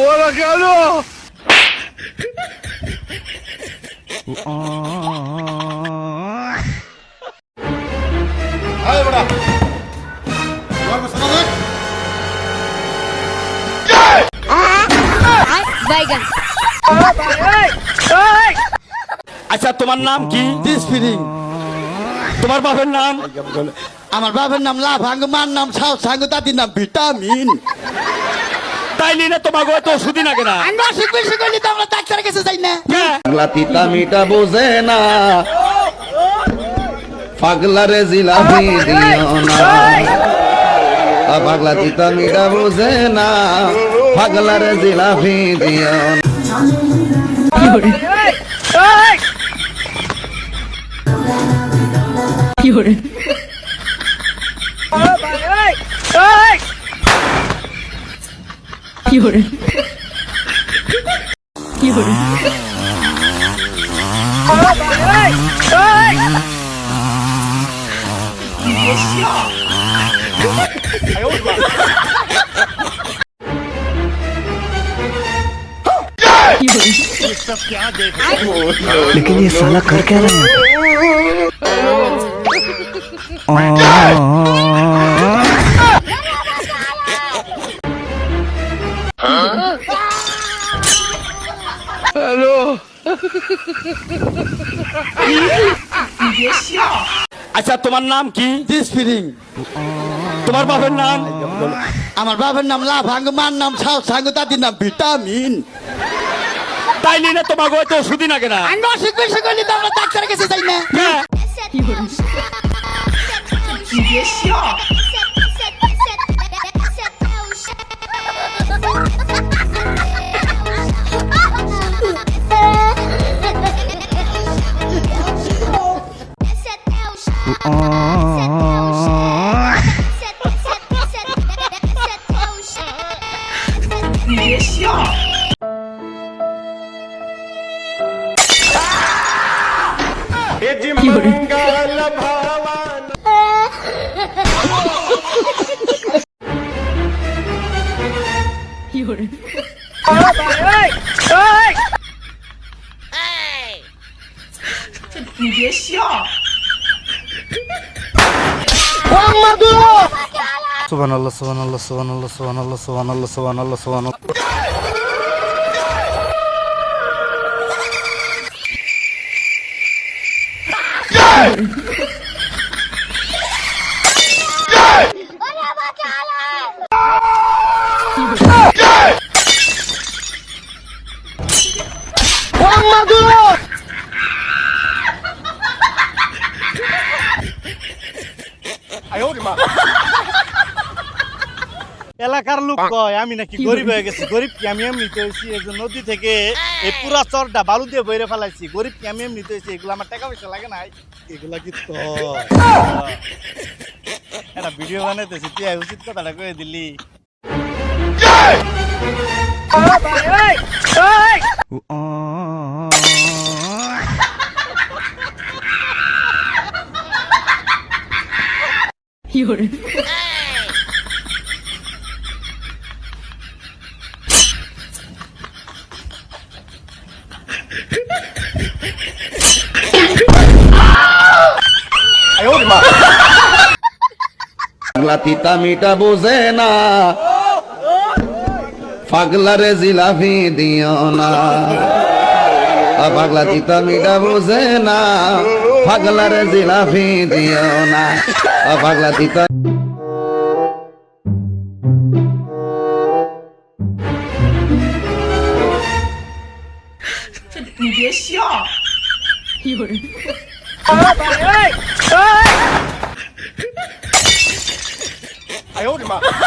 ওরা কেন? আয় বড়া। গর্ব আচ্ছা তোমার নাম কি? ফিরিং তোমার বাপের নাম? আমার বাপের নাম লাভাঙ্গ মার নাম সাউ সাঙ্গ দাদির নাম ভিটামিন। তাইলি না তোমাকে হয়তো ওষুধই না। কেনা আমরা অসুখ বিসুখ হইলে তো আমরা ডাক্তারের কাছে যাই না। পাগলা তিতা মিটা বোঝে না। পাগলা রে জিলাপি দিও না। পাগলা তিতা মিটা বোঝে না। পাগলা রে জিলাপি দিও না। 有人。有人，有人。好了，宝贝，哎，你别笑。哎呦我的妈！ये सब क्या देख लेकिन ये साला कर क्या रहा है আচ্ছা তোমার নাম কি? দিস ফিরিং তোমার বাপের নাম? আমার বাবার নাম লাভাঙ্গ মার নাম সাউ সাঙ্গ দাদির নাম ভিটামিন। তাইলি না তোমাকে হয়তো ওষুধই না। কেনা আমরা অসুখ বিসুখ হইলে তো আমরা ডাক্তারের কাছে যাই না। Jadi, 人有人。打了，哎哎哎！这你别 sudah. এলাকার লোক কয় আমি নাকি গরিব হয়ে গেছি। গরিব কি আমি এমনি তো হয়েছি? এই নদী থেকে এই পুরা চরটা বালু দিয়ে বইরে ফেলাইছি। গরিব কি আমি এমনি তো হয়েছি? এগুলো আমার টাকা পয়সা লাগে নাই? এগুলা কি তো? একটা ভিডিও বানাইতেছি তুই উচিত কথাটা কয়ে দিলি। পাগলা তিতা মিটা বোঝে না। পাগলা রে জিলাপি দিও না। আ পাগলা তিতা মিটা বোঝে না। পাগলা রে জিলাপি দিও না। আ পাগলা তিতা